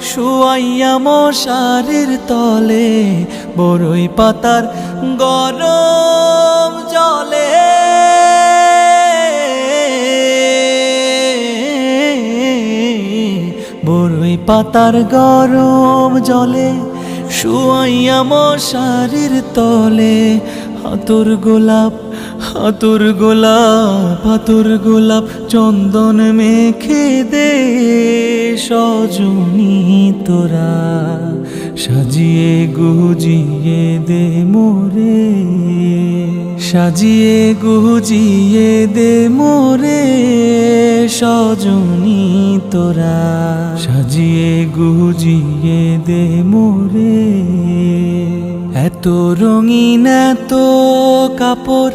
শুয়াইয়া মশারির তলে, বরই পাতার গরম জলে। বরই পাতার গরম জলে, শুয়াইয়া মশারির তলে, হাতুর গোলাপ হাতুর গোলাপ হাতুর গোলাপ চন্দন মেখে দে সজনী তোরা। সাজিয়ে গুজিয়ে দে মোরে। সাজিয়ে গুজিয়ে দে মোরে সজনী তোরা। সাজিয়ে গুজিয়ে দে মোরে। এত রঙিন, এত কাপড়